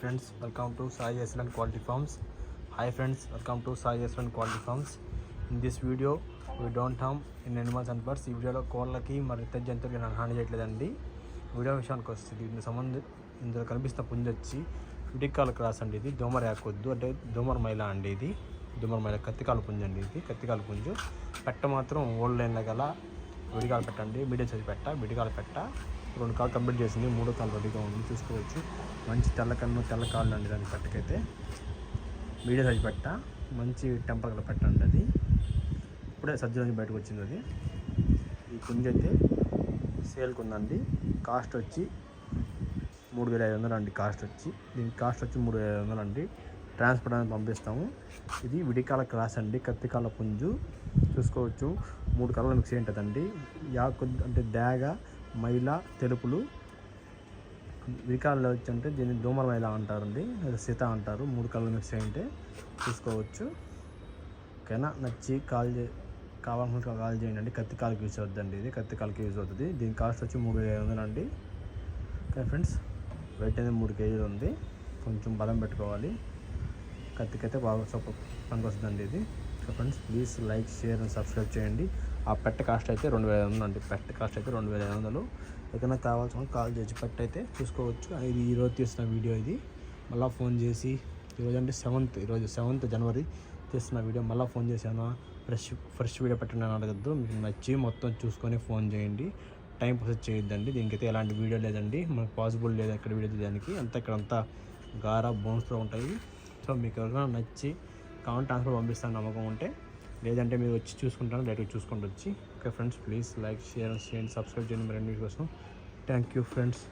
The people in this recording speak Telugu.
Friends welcome to Sai excellent quality farms hi friends welcome to Sai excellent quality farms in this video we don't harm in animals and birds ఈ వీడియోలో కోళ్ళకి మరి ఇతర జంతువులకి నేను హాని చేయట్లేదండి. వీడియో విషయానికి వస్తుంది దీనికి సంబంధం ఇందులో కనిపిస్తున్న పుంజొచ్చి వచ్చి క్రాస్ అండి ఇది. దోమర యాకొద్దు అంటే దోమర మైల అండి ఇది. దోమర మైల కత్తికాల పుంజు అండి ఇది. కత్తికాల పుంజు. పెట్ట మాత్రం ఓల్డ్ లైన్ల గల విడికాలు పెట్టండి. మీడియం సైజ్ పెట్ట విడికాలు పెట్ట. రెండు కాళ్ళు కంప్లీట్ చేసింది మూడో కాలు రెడీగా ఉంది చూసుకోవచ్చు. మంచి తెల్ల కన్ను తెల్ల కాళ్ళు అండి దాని పెట్టకైతే. మీడియం సైజ్ పెట్ట మంచి టెంపర్ గల పెట్టండి అది. ఇప్పుడే సజ్జ నుంచి బయటకు వచ్చింది అది. ఈ కుంజ అయితే సేల్కి ఉందండి కాస్ట్ వచ్చి మూడు వేల ఐదు వందలు అండి కాస్ట్ వచ్చి. దీనికి కాస్ట్ వచ్చి మూడు వేల ఐదు వందలు అండి. ట్రాన్స్పోర్ట్ అనేది పంపిస్తాము. ఇది విడికాల క్రాస్ అండి కత్తికాల పుంజు చూసుకోవచ్చు. మూడు కలర్లు మిక్స్ ఏంటదండి యా యాకు అంటే దాగ మైల తెలుపులు. వికాలలో వచ్చి అంటే దీన్ని దోమల మైల అంటారండి. లేదా సీత అంటారు. మూడు కళ్ళు మిక్స్ అయ్యింటే చూసుకోవచ్చు. ఓకేనా? నచ్చి కాల్ చే కావాలనుకుంటే కాల్ చేయండి. కత్తి కాలుకి యూజ్ అవుతుందండి ఇది. కత్తి కాలుకి యూజ్ అవుతుంది. దీని కాస్ట్ వచ్చి మూడు వేల ఐదు వందలు ఓకే ఫ్రెండ్స్ వెయిట్ అనేది మూడు కేజీలు ఉంది. కొంచెం బలం పెట్టుకోవాలి. కత్తికైతే బాగా సొప్ప పనికి వస్తుందండి ఇది. So friends please like share and subscribe చేయండి. ఆ పెట్ట కాస్ట్ అయితే రెండు వేల ఐదు వందలు అండి. పెట్ట కాస్ట్ అయితే రెండు వేల ఐదు వందలు. ఎక్కడైనా కావాల్సిన కాల్ చేసి పెట్ట అయితే చూసుకోవచ్చు. ఇది ఈరోజు తీసిన వీడియో ఇది. మళ్ళీ ఫోన్ చేసి ఈరోజు అంటే సెవెంత్ ఈరోజు సెవెంత్ జనవరి తీస్తున్న వీడియో. మళ్ళీ ఫోన్ చేశాను ఫ్రెష్ ఫ్రెష్ వీడియో పెట్టండి అని అడగద్దు. మీకు నచ్చి మొత్తం చూసుకొని ఫోన్ చేయండి. టైం పాస్ చేయొద్దండి. దీనికైతే ఎలాంటి వీడియో లేదండి. మనకు పాసిబుల్ లేదు ఎక్కడ వీడియో తీయడానికి. అంతా ఇక్కడంతా గారా బోన్స్లో ఉంటాయి. సో మీకు ఎవరైనా నచ్చి కావాలి ట్రాన్స్ఫర్ పంపిస్తాను నమ్మకం ఉంటే. లేదంటే మీరు వచ్చి చూసుకుంటాను డైరెక్ట్ చూసుకుంటూ వచ్చి okay friends please like share చేయండి సబ్స్క్రైబ్ చేయండి. మరిన్ని కోసం. Thank you friends.